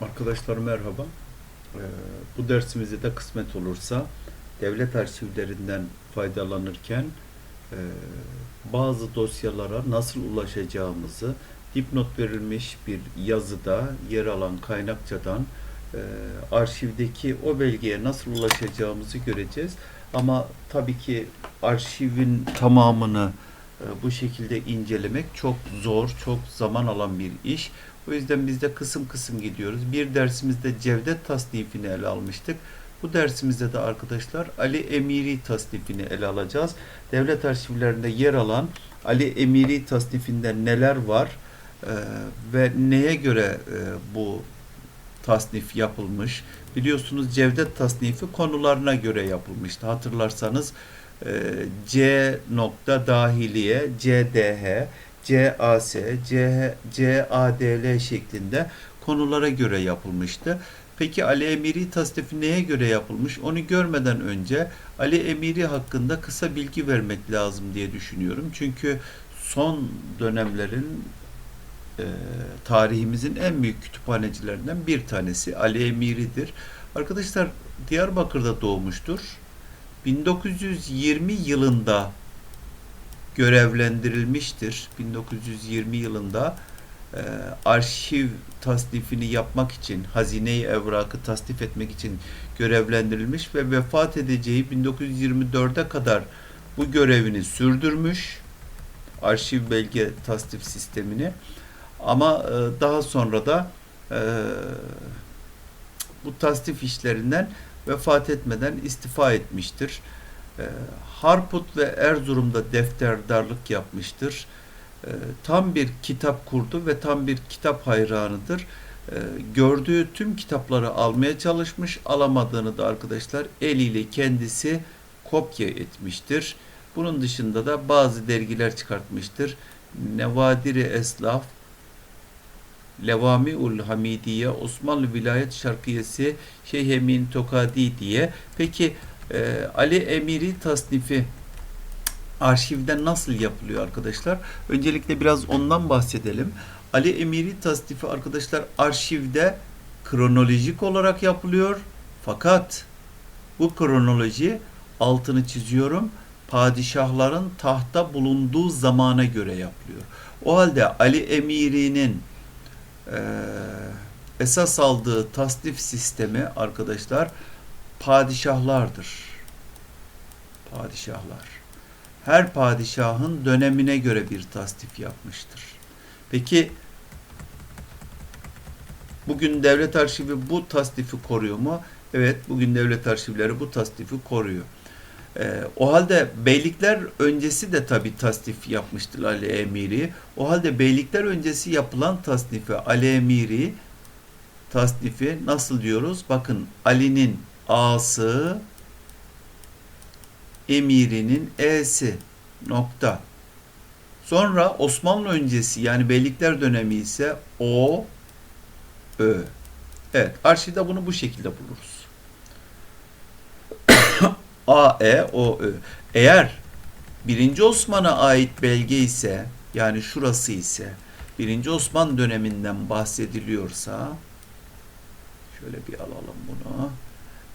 Arkadaşlar merhaba. Ee, bu dersimizde de kısmet olursa devlet arşivlerinden faydalanırken e, bazı dosyalara nasıl ulaşacağımızı dipnot verilmiş bir yazıda yer alan kaynakçadan e, arşivdeki o belgeye nasıl ulaşacağımızı göreceğiz. Ama tabii ki arşivin tamamını e, bu şekilde incelemek çok zor, çok zaman alan bir iş. O yüzden biz de kısım kısım gidiyoruz. Bir dersimizde Cevdet tasnifini ele almıştık. Bu dersimizde de arkadaşlar Ali Emiri tasnifini ele alacağız. Devlet arşivlerinde yer alan Ali Emiri tasnifinde neler var e, ve neye göre e, bu tasnif yapılmış? Biliyorsunuz Cevdet tasnifi konularına göre yapılmıştı. Hatırlarsanız e, C nokta dahiliye, CDH, CAS, CADL şeklinde konulara göre yapılmıştı. Peki Ali Emiri tasnifi neye göre yapılmış? Onu görmeden önce Ali Emiri hakkında kısa bilgi vermek lazım diye düşünüyorum. Çünkü son dönemlerin e, tarihimizin en büyük kütüphanecilerinden bir tanesi Ali Emiri'dir. Arkadaşlar Diyarbakır'da doğmuştur. 1920 yılında görevlendirilmiştir. 1920 yılında e, arşiv tasnifini yapmak için, hazine-i evrakı tasnif etmek için görevlendirilmiş ve vefat edeceği 1924'e kadar bu görevini sürdürmüş. Arşiv belge tasnif sistemini. Ama e, daha sonra da e, bu tasnif işlerinden vefat etmeden istifa etmiştir. E, Harput ve Erzurum'da defterdarlık yapmıştır. E, tam bir kitap kurdu ve tam bir kitap hayranıdır. E, gördüğü tüm kitapları almaya çalışmış, alamadığını da arkadaşlar eliyle kendisi kopya etmiştir. Bunun dışında da bazı dergiler çıkartmıştır. Nevadiri Eslaf, Levamiul Hamidiye, Osmanlı Vilayet Şarkiyesi, Şeyh Emin Tokadi diye. Peki e, Ali Emiri tasnifi arşivden nasıl yapılıyor arkadaşlar? Öncelikle biraz ondan bahsedelim. Ali Emiri tasnifi arkadaşlar arşivde kronolojik olarak yapılıyor. Fakat bu kronoloji altını çiziyorum. Padişahların tahta bulunduğu zamana göre yapılıyor. O halde Ali Emiri'nin e, esas aldığı tasnif sistemi arkadaşlar padişahlardır. Padişahlar. Her padişahın dönemine göre bir tasnif yapmıştır. Peki bugün devlet arşivi bu tasnifi koruyor mu? Evet, bugün devlet arşivleri bu tasnifi koruyor. Ee, o halde beylikler öncesi de tabi tasnif yapmıştır Ali Emiri. O halde beylikler öncesi yapılan tasnifi Ali Emiri tasnifi nasıl diyoruz? Bakın Ali'nin A'sı emirinin E'si nokta. Sonra Osmanlı öncesi yani beylikler dönemi ise O Ö. Evet arşivde bunu bu şekilde buluruz. A, E, O, Ö. Eğer 1. Osman'a ait belge ise yani şurası ise 1. Osman döneminden bahsediliyorsa şöyle bir alalım bunu.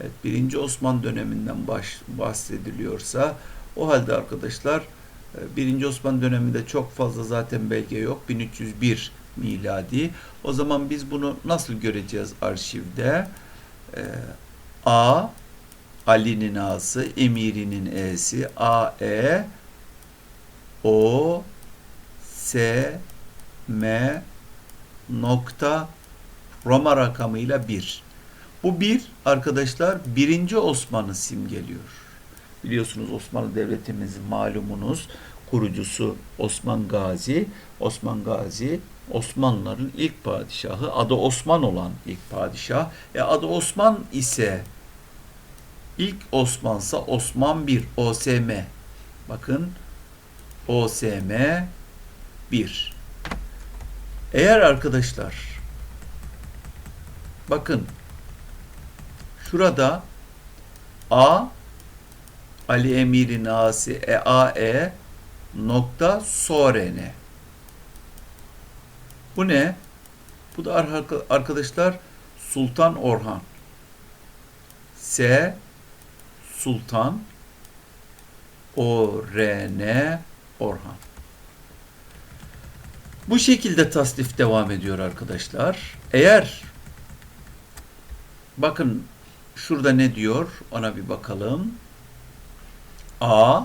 Evet, 1. Osman döneminden baş, bahsediliyorsa o halde arkadaşlar 1. Osman döneminde çok fazla zaten belge yok. 1301 miladi. O zaman biz bunu nasıl göreceğiz arşivde? Ee, A Ali'nin A'sı, Emir'inin E'si, A, E, O, S, M, nokta, Roma rakamıyla 1. Bu bir arkadaşlar birinci Osman'ı simgeliyor. Biliyorsunuz Osmanlı Devletimizin malumunuz kurucusu Osman Gazi. Osman Gazi Osmanlıların ilk padişahı. Adı Osman olan ilk padişah. E adı Osman ise ilk Osmansa Osman 1 OSM. Bakın OSM 1. Eğer arkadaşlar bakın şurada A Ali Emir'in A'sı e, A E nokta Sorene. Bu ne? Bu da arkadaşlar Sultan Orhan. S Sultan O R N Orhan. Bu şekilde tasnif devam ediyor arkadaşlar. Eğer bakın şurada ne diyor ona bir bakalım. A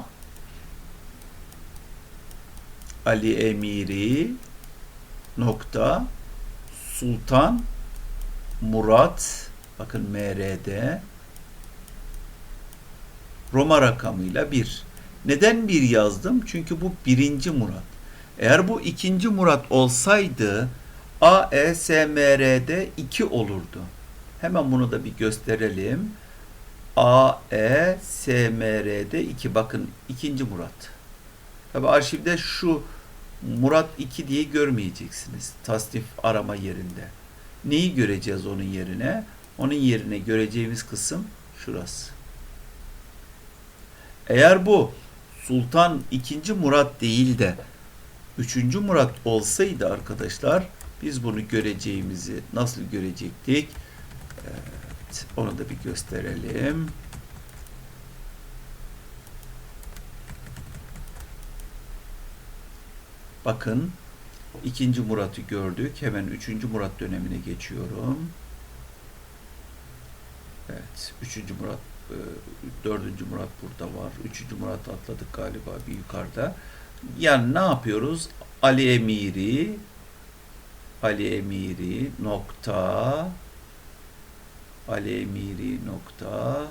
Ali Emiri nokta Sultan Murat bakın MR'de Roma rakamıyla 1. Neden 1 yazdım? Çünkü bu birinci Murat. Eğer bu ikinci Murat olsaydı AESMR'de 2 olurdu. Hemen bunu da bir gösterelim. AESMR'de 2. Bakın ikinci Murat. Tabi arşivde şu Murat 2 diye görmeyeceksiniz. Tasnif arama yerinde. Neyi göreceğiz onun yerine? Onun yerine göreceğimiz kısım şurası. Eğer bu Sultan 2. Murat değil de 3. Murat olsaydı arkadaşlar biz bunu göreceğimizi nasıl görecektik? Evet, onu da bir gösterelim. Bakın ikinci Murat'ı gördük. Hemen üçüncü Murat dönemine geçiyorum. Evet. Üçüncü Murat e, dördüncü Murat burada var. Üçüncü Murat atladık galiba bir yukarıda. Yani ne yapıyoruz? Ali Emiri Ali Emiri nokta Ali Emiri nokta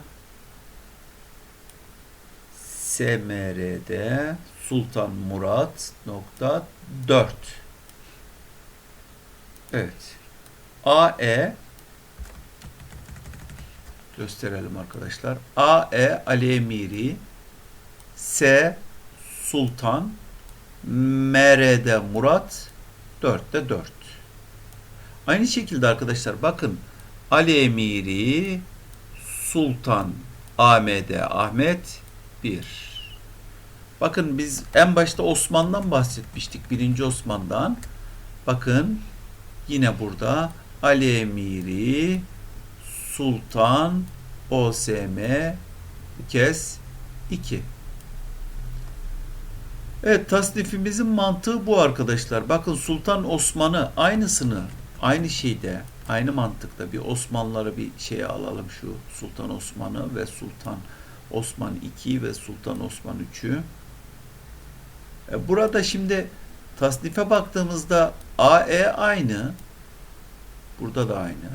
SMR'de Sultan Murat nokta 4 Evet. AE gösterelim arkadaşlar. AE Ali S Sultan MR'de Murat 4'te 4. Aynı şekilde arkadaşlar bakın Ali Emiri Sultan AMD Ahmet 1. Bakın biz en başta Osman'dan bahsetmiştik. Birinci Osman'dan. Bakın yine burada Ali Emiri Sultan OSM kez 2. Evet tasnifimizin mantığı bu arkadaşlar. Bakın Sultan Osman'ı aynısını aynı şeyde aynı mantıkta bir Osmanlıları bir şeye alalım şu Sultan Osman'ı ve Sultan Osman 2 ve Sultan Osman 3'ü. E, burada şimdi tasnife baktığımızda AE aynı. Burada da aynı.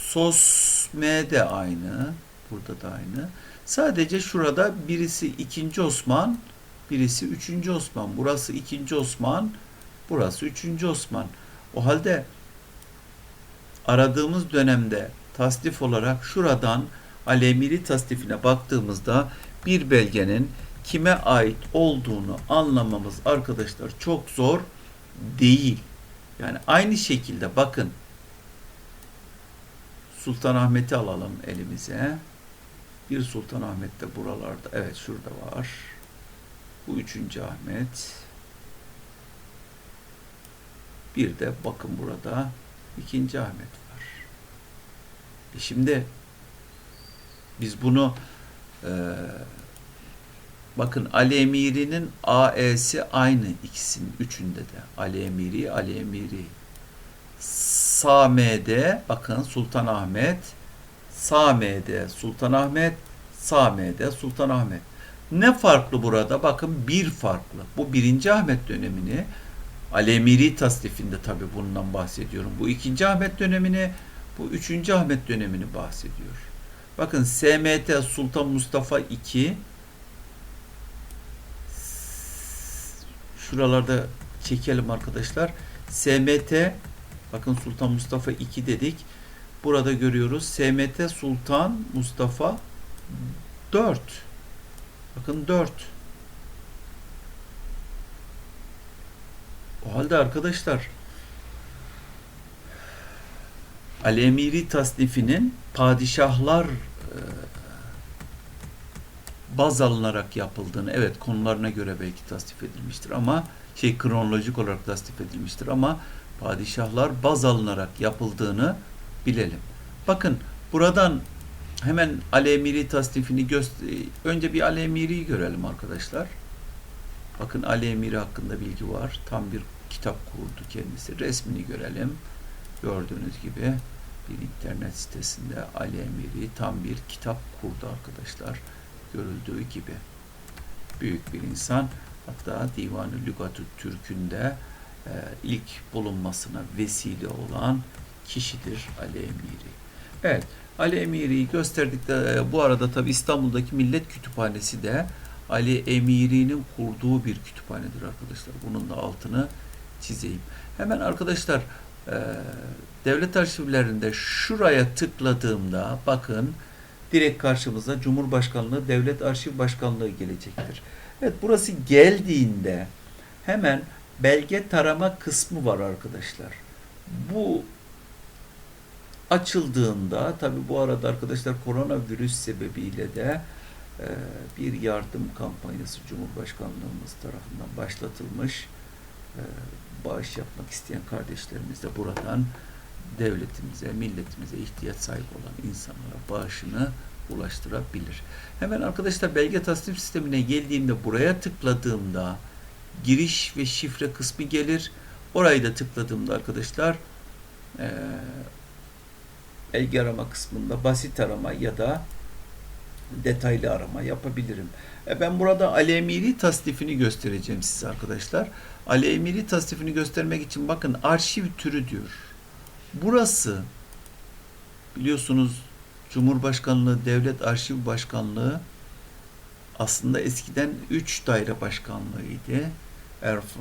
Sos M de aynı. Burada da aynı. Sadece şurada birisi 2. Osman, birisi 3. Osman. Burası 2. Osman, burası 3. Osman. O halde aradığımız dönemde tasnif olarak şuradan Alemiri tasnifine baktığımızda bir belgenin kime ait olduğunu anlamamız arkadaşlar çok zor değil. Yani aynı şekilde bakın Sultanahmet'i alalım elimize. Bir Sultanahmet de buralarda. Evet şurada var. Bu üçüncü Ahmet. Bir de bakın burada ikinci Ahmet var. E şimdi biz bunu e, bakın Ali Emiri'nin AE'si aynı ikisinin üçünde de. Ali Emiri, Ali Emiri. Same'de bakın Sultan Ahmet, Same'de Sultan Ahmet, Same'de Sultan Ahmet. Ne farklı burada? Bakın bir farklı. Bu birinci Ahmet dönemini Alemiri tasnifinde tabi bundan bahsediyorum. Bu ikinci Ahmet dönemini, bu üçüncü Ahmet dönemini bahsediyor. Bakın SMT Sultan Mustafa 2 şuralarda çekelim arkadaşlar. SMT bakın Sultan Mustafa 2 dedik. Burada görüyoruz. SMT Sultan Mustafa 4. Bakın 4. O halde arkadaşlar Alemiri tasnifinin padişahlar e, baz alınarak yapıldığını, evet konularına göre belki tasnif edilmiştir ama şey kronolojik olarak tasnif edilmiştir ama padişahlar baz alınarak yapıldığını bilelim. Bakın buradan hemen Alemiri tasnifini göster önce bir Alemiri'yi görelim arkadaşlar. Bakın Alemiri hakkında bilgi var. Tam bir kitap kurdu kendisi. Resmini görelim. Gördüğünüz gibi bir internet sitesinde Alemiri tam bir kitap kurdu arkadaşlar. Görüldüğü gibi. Büyük bir insan. Hatta Divan-ı Lügat-ı Türk'ünde e, ilk bulunmasına vesile olan kişidir Ali Emiri. Evet, Ali Emiri'yi gösterdik de e, bu arada tabi İstanbul'daki Millet Kütüphanesi de Ali Emiri'nin kurduğu bir kütüphanedir arkadaşlar. Bunun da altını çizeyim. Hemen arkadaşlar e, devlet arşivlerinde şuraya tıkladığımda bakın direkt karşımıza Cumhurbaşkanlığı Devlet Arşiv Başkanlığı gelecektir. Evet burası geldiğinde hemen belge tarama kısmı var arkadaşlar. Bu açıldığında tabi bu arada arkadaşlar koronavirüs sebebiyle de e, bir yardım kampanyası Cumhurbaşkanlığımız tarafından başlatılmış. E, bağış yapmak isteyen kardeşlerimiz de buradan devletimize, milletimize ihtiyaç sahibi olan insanlara bağışını ulaştırabilir. Hemen arkadaşlar belge tasnif sistemine geldiğimde buraya tıkladığımda giriş ve şifre kısmı gelir. Orayı da tıkladığımda arkadaşlar e, belge arama kısmında basit arama ya da detaylı arama yapabilirim. E ben burada Alemiri tasnifini göstereceğim size arkadaşlar. Alemiri tasnifini göstermek için bakın arşiv türü diyor. Burası biliyorsunuz Cumhurbaşkanlığı Devlet Arşiv Başkanlığı aslında eskiden 3 daire başkanlığıydı.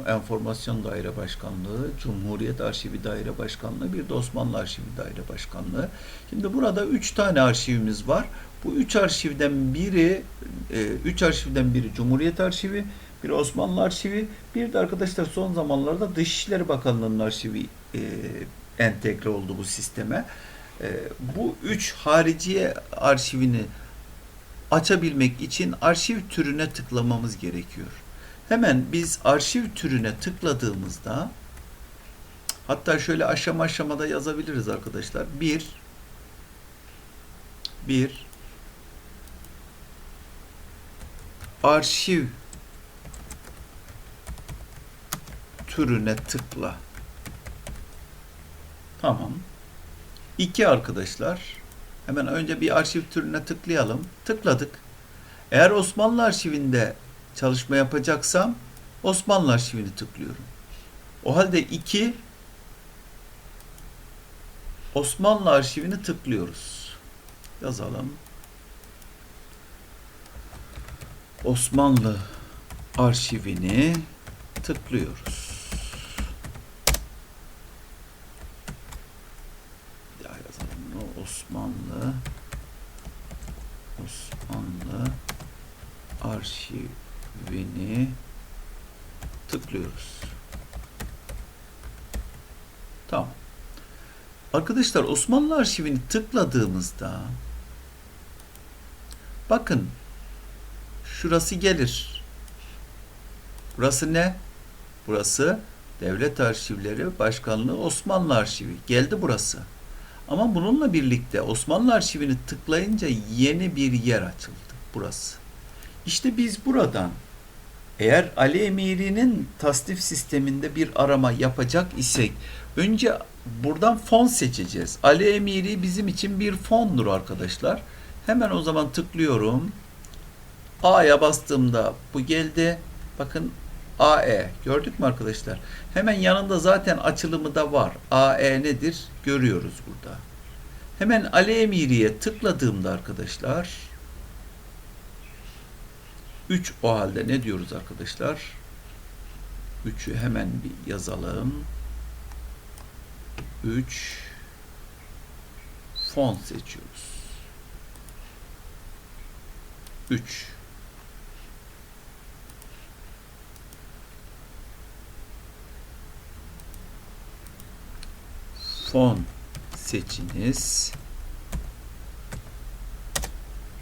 Enformasyon Daire Başkanlığı, Cumhuriyet Arşivi Daire Başkanlığı, bir de Osmanlı Arşivi Daire Başkanlığı. Şimdi burada üç tane arşivimiz var. Bu üç arşivden biri, e, üç arşivden biri Cumhuriyet Arşivi, bir Osmanlı Arşivi, bir de arkadaşlar son zamanlarda Dışişleri Bakanlığı'nın arşivi e, entegre oldu bu sisteme. E, bu üç hariciye arşivini açabilmek için arşiv türüne tıklamamız gerekiyor. Hemen biz arşiv türüne tıkladığımızda hatta şöyle aşama aşamada yazabiliriz arkadaşlar. Bir bir arşiv türüne tıkla. Tamam. İki arkadaşlar. Hemen önce bir arşiv türüne tıklayalım. Tıkladık. Eğer Osmanlı arşivinde çalışma yapacaksam Osmanlı arşivini tıklıyorum. O halde iki Osmanlı arşivini tıklıyoruz. Yazalım. Osmanlı arşivini tıklıyoruz. Bir daha yazalım bunu. Osmanlı Osmanlı arşivini tıklıyoruz. Tamam. Arkadaşlar Osmanlı arşivini tıkladığımızda bakın şurası gelir. Burası ne? Burası Devlet Arşivleri Başkanlığı Osmanlı Arşivi. Geldi burası. Ama bununla birlikte Osmanlı Arşivini tıklayınca yeni bir yer açıldı. Burası. İşte biz buradan eğer Ali Emiri'nin tasnif sisteminde bir arama yapacak isek önce buradan fon seçeceğiz. Ali Emiri bizim için bir fondur arkadaşlar. Hemen o zaman tıklıyorum. A'ya bastığımda bu geldi. Bakın AE gördük mü arkadaşlar? Hemen yanında zaten açılımı da var. AE nedir? Görüyoruz burada. Hemen Ali Emiri'ye tıkladığımda arkadaşlar 3 o halde ne diyoruz arkadaşlar? 3'ü hemen bir yazalım. 3 font seçiyoruz. 3 fon seçiniz.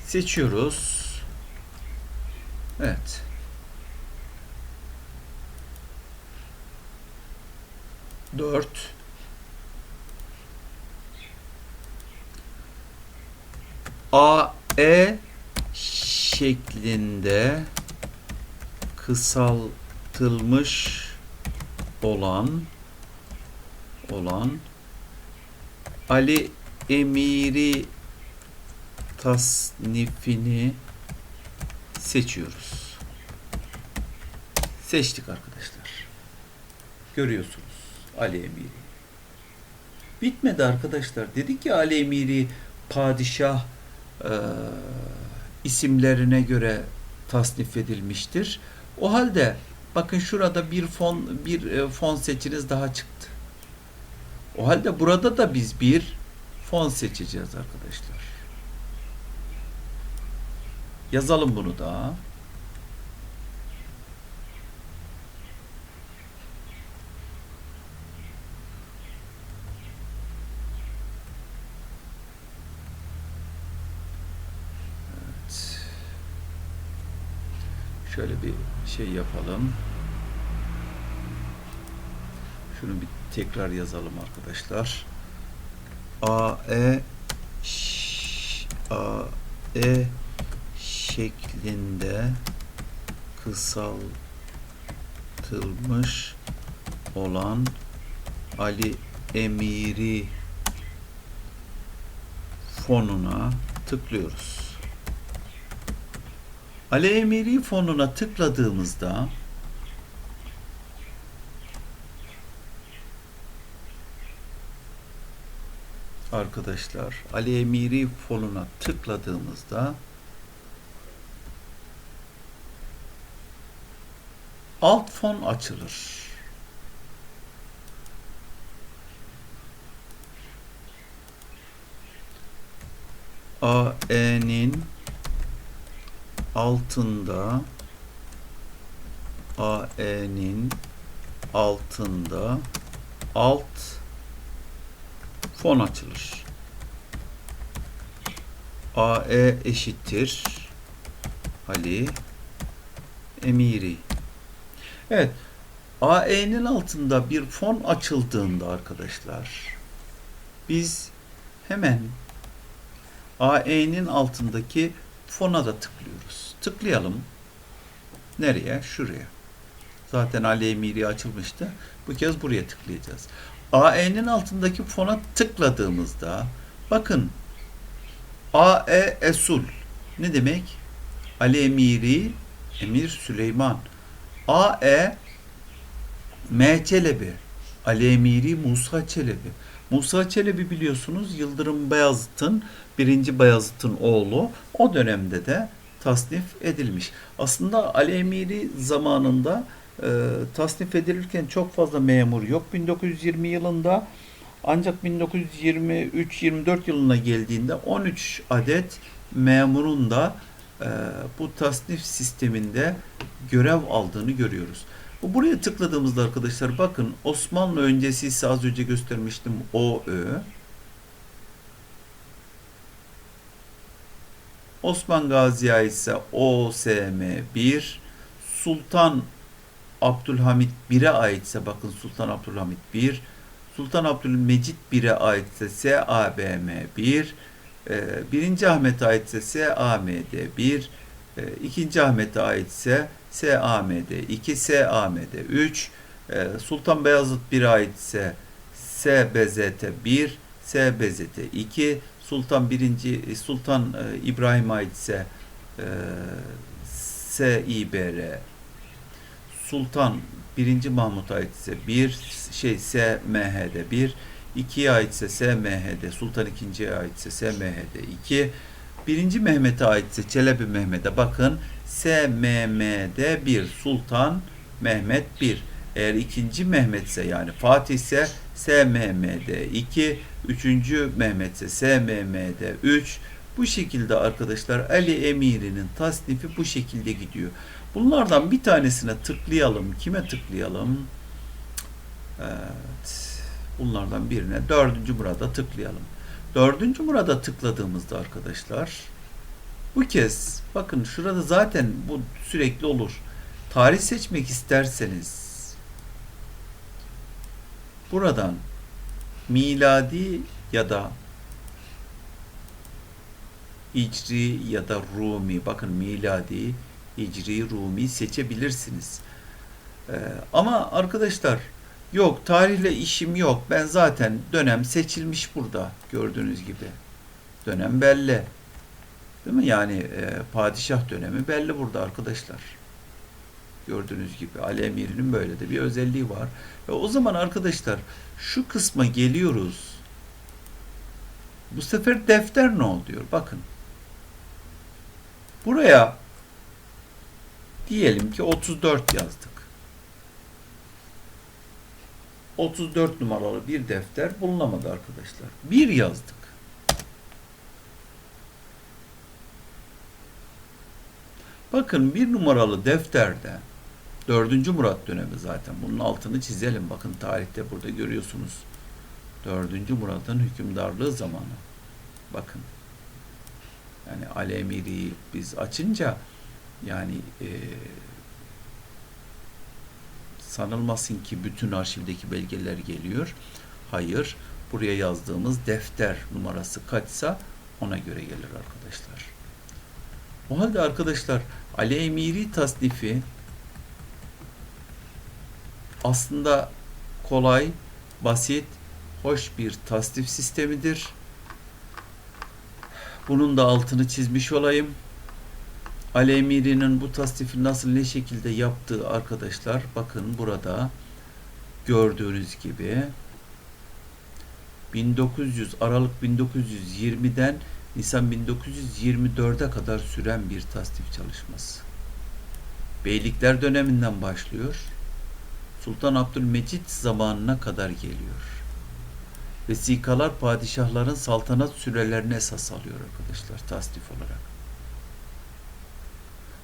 Seçiyoruz. Evet. 4 AE şeklinde kısaltılmış olan olan Ali Emiri tasnifini seçiyoruz. Seçtik arkadaşlar. Görüyorsunuz Ali Emiri. Bitmedi arkadaşlar. Dedik ki Ali Emiri padişah e, isimlerine göre tasnif edilmiştir. O halde bakın şurada bir fon bir e, fon seçiniz daha çıktı. O halde burada da biz bir fon seçeceğiz arkadaşlar. Yazalım bunu da. Evet. Şöyle bir şey yapalım. Şunu bir tekrar yazalım arkadaşlar. A E Ş- A E şeklinde kısaltılmış olan Ali Emiri fonuna tıklıyoruz. Ali Emiri fonuna tıkladığımızda arkadaşlar Ali Emiri fonuna tıkladığımızda alt fon açılır. AE'nin altında AE'nin altında alt fon açılır. AE eşittir Ali Emiri. Evet. AE'nin altında bir fon açıldığında arkadaşlar biz hemen AE'nin altındaki fona da tıklıyoruz. Tıklayalım. Nereye? Şuraya. Zaten Ali Emiri açılmıştı. Bu kez buraya tıklayacağız. AE'nin altındaki fona tıkladığımızda bakın AE Esul ne demek? Ali Emiri Emir Süleyman AE M Çelebi Ali Emiri Musa Çelebi Musa Çelebi biliyorsunuz Yıldırım Beyazıt'ın birinci Bayazıt'ın oğlu o dönemde de tasnif edilmiş. Aslında Ali Emiri zamanında e, tasnif edilirken çok fazla memur yok. 1920 yılında ancak 1923-24 yılına geldiğinde 13 adet memurun da e, bu tasnif sisteminde görev aldığını görüyoruz. Bu Buraya tıkladığımızda arkadaşlar bakın Osmanlı öncesi ise az önce göstermiştim OÖ. Osman Gazi'ye ise OSM1. Sultan Abdülhamit 1'e aitse bakın Sultan Abdülhamit 1. Sultan Abdülmecit 1'e aitse SABM 1. E, birinci Ahmet'e aitse SAMD 1. E, ikinci Ahmet'e aitse SAMD 2, SAMD 3. E, Sultan Beyazıt 1'e aitse SBZT 1, SBZT 2. Sultan 1. Sultan e, İbrahim'e aitse e, SİBR Sultan 1. Mahmut'a aitse 1 şey SMH'de 1 2'ye aitse SMH'de Sultan 2.'ye aitse SMH'de 2 1. Mehmet'e aitse Çelebi Mehmet'e bakın SMM'de 1 Sultan Mehmet 1 eğer ikinci Mehmet ise yani Fatih ise SMM'de 2 üçüncü Mehmet ise SMM'de 3 bu şekilde arkadaşlar Ali Emiri'nin tasnifi bu şekilde gidiyor. Bunlardan bir tanesine tıklayalım. Kime tıklayalım? Evet. Bunlardan birine dördüncü burada tıklayalım. Dördüncü burada tıkladığımızda arkadaşlar bu kez bakın şurada zaten bu sürekli olur. Tarih seçmek isterseniz buradan miladi ya da icri ya da Rumi bakın miladi, icri, Rumi seçebilirsiniz. Ee, ama arkadaşlar yok tarihle işim yok. Ben zaten dönem seçilmiş burada gördüğünüz gibi. Dönem belli. Değil mi? Yani e, padişah dönemi belli burada arkadaşlar. Gördüğünüz gibi Ali Emir'in böyle de bir özelliği var. Ve o zaman arkadaşlar şu kısma geliyoruz. Bu sefer defter ne oluyor? Bakın. Buraya diyelim ki 34 yazdık. 34 numaralı bir defter bulunamadı arkadaşlar. Bir yazdık. Bakın bir numaralı defterde 4. Murat dönemi zaten. Bunun altını çizelim. Bakın tarihte burada görüyorsunuz. 4. Murat'ın hükümdarlığı zamanı. Bakın. Yani Alemiri biz açınca yani e, sanılmasın ki bütün arşivdeki belgeler geliyor. Hayır. Buraya yazdığımız defter numarası kaçsa ona göre gelir arkadaşlar. O halde arkadaşlar Ali Emiri tasnifi aslında kolay, basit, hoş bir tasnif sistemidir. Bunun da altını çizmiş olayım. Ali Emiri'nin bu tasnifi nasıl ne şekilde yaptığı arkadaşlar bakın burada gördüğünüz gibi 1900 Aralık 1920'den Nisan 1924'e kadar süren bir tasnif çalışması. Beylikler döneminden başlıyor. Sultan Abdülmecit zamanına kadar geliyor. Vesikalar padişahların saltanat sürelerini esas alıyor arkadaşlar tasnif olarak.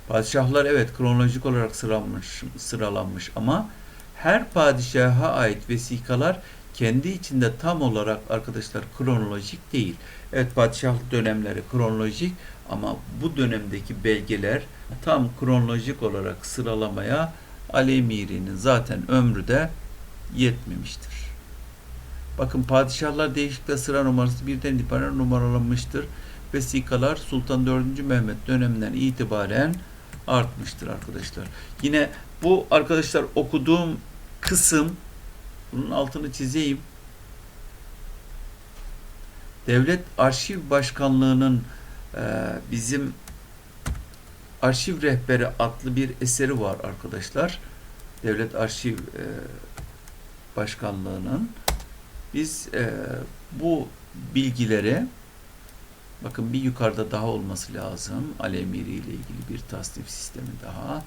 Padişahlar evet kronolojik olarak sıralanmış, sıralanmış ama her padişaha ait vesikalar kendi içinde tam olarak arkadaşlar kronolojik değil. Evet padişahlık dönemleri kronolojik ama bu dönemdeki belgeler tam kronolojik olarak sıralamaya Ali Emiri'nin zaten ömrü de yetmemiştir. Bakın padişahlar değişiklikle sıra numarası birden itibaren numaralanmıştır. Vesikalar Sultan 4. Mehmet döneminden itibaren artmıştır arkadaşlar. Yine bu arkadaşlar okuduğum kısım bunun altını çizeyim. Devlet Arşiv Başkanlığı'nın e, bizim Arşiv Rehberi adlı bir eseri var arkadaşlar. Devlet Arşiv e, Başkanlığı'nın biz e, bu bilgileri bakın bir yukarıda daha olması lazım. Alemiri ile ilgili bir tasnif sistemi daha.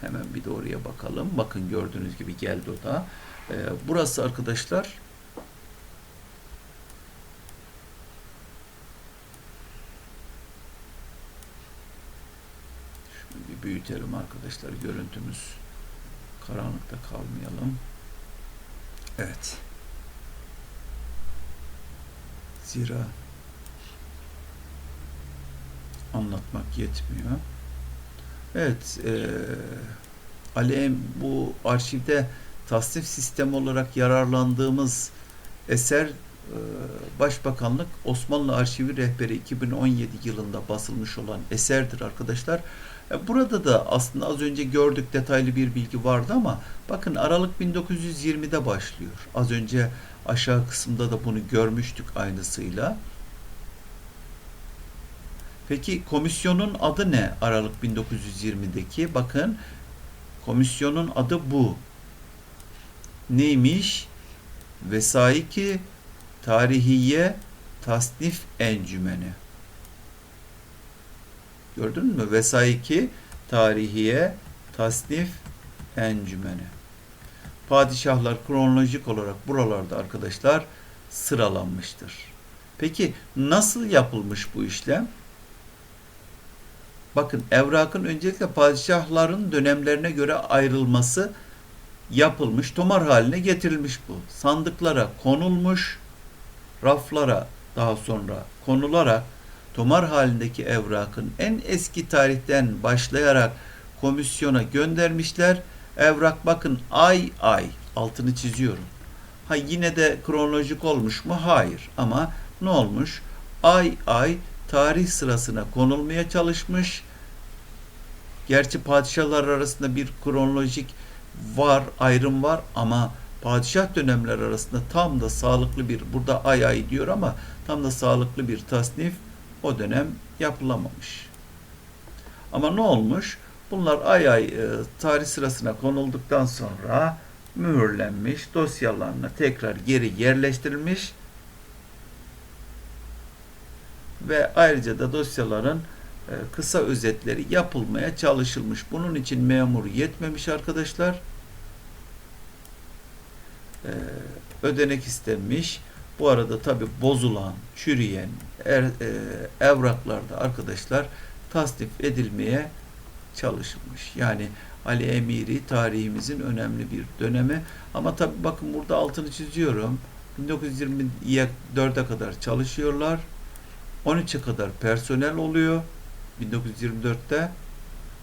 Hemen bir de oraya bakalım. Bakın gördüğünüz gibi geldi o da. E, burası arkadaşlar Şunu bir büyütelim arkadaşlar. Görüntümüz karanlıkta kalmayalım. Evet. Zira anlatmak yetmiyor. Evet, e, Ali bu arşivde tasnif sistemi olarak yararlandığımız eser e, Başbakanlık Osmanlı Arşivi Rehberi 2017 yılında basılmış olan eserdir arkadaşlar. E, burada da aslında az önce gördük detaylı bir bilgi vardı ama bakın Aralık 1920'de başlıyor. Az önce aşağı kısımda da bunu görmüştük aynısıyla. Peki komisyonun adı ne Aralık 1920'deki? Bakın komisyonun adı bu. Neymiş? Vesaiki Tarihiye Tasnif Encümeni. Gördün mü? Vesaiki Tarihiye Tasnif Encümeni. Padişahlar kronolojik olarak buralarda arkadaşlar sıralanmıştır. Peki nasıl yapılmış bu işlem? Bakın evrakın öncelikle padişahların dönemlerine göre ayrılması yapılmış, tomar haline getirilmiş bu. Sandıklara konulmuş, raflara daha sonra konularak tomar halindeki evrakın en eski tarihten başlayarak komisyona göndermişler. Evrak bakın ay ay altını çiziyorum. Ha yine de kronolojik olmuş mu? Hayır. Ama ne olmuş? Ay ay tarih sırasına konulmaya çalışmış. Gerçi padişahlar arasında bir kronolojik var, ayrım var ama padişah dönemler arasında tam da sağlıklı bir, burada ay ay diyor ama tam da sağlıklı bir tasnif o dönem yapılamamış. Ama ne olmuş? Bunlar ay ay e, tarih sırasına konulduktan sonra mühürlenmiş, dosyalarına tekrar geri yerleştirilmiş ve ayrıca da dosyaların e, kısa özetleri yapılmaya çalışılmış. Bunun için memur yetmemiş arkadaşlar. E, ödenek istenmiş. Bu arada tabi bozulan, çürüyen er, e, evraklarda arkadaşlar tasnif edilmeye çalışılmış. Yani Ali Emiri tarihimizin önemli bir dönemi. Ama tabi bakın burada altını çiziyorum. 1924'e kadar çalışıyorlar. 13'e kadar personel oluyor 1924'te.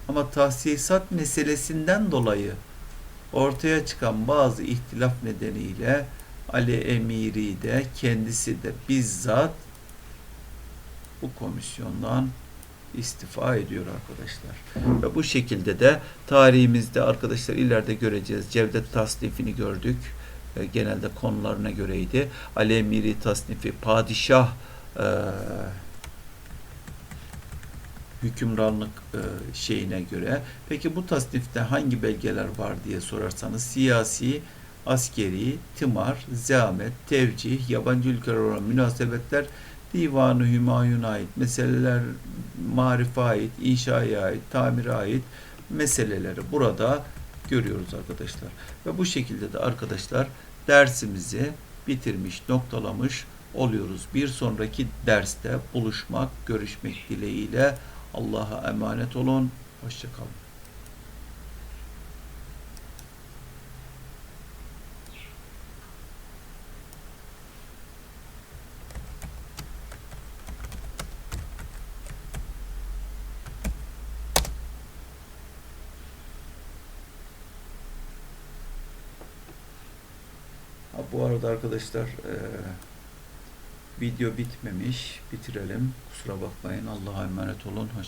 Ama tahsisat meselesinden dolayı ortaya çıkan bazı ihtilaf nedeniyle Ali Emiri de kendisi de bizzat bu komisyondan istifa ediyor arkadaşlar. Ve bu şekilde de tarihimizde arkadaşlar ileride göreceğiz. Cevdet tasnifini gördük. E, genelde konularına göreydi. Ali Emiri tasnifi padişah e, hükümranlık e, şeyine göre. Peki bu tasnifte hangi belgeler var diye sorarsanız siyasi, askeri, tımar, zahmet, tevcih, yabancı ülkeler olan münasebetler, Divanı Hümayun'a ait meseleler, marife ait, inşaya ait, tamire ait meseleleri burada görüyoruz arkadaşlar. Ve bu şekilde de arkadaşlar dersimizi bitirmiş, noktalamış oluyoruz. Bir sonraki derste buluşmak, görüşmek dileğiyle Allah'a emanet olun. Hoşçakalın. Bu arada arkadaşlar eee video bitmemiş. Bitirelim. Kusura bakmayın. Allah'a emanet olun. Hoşça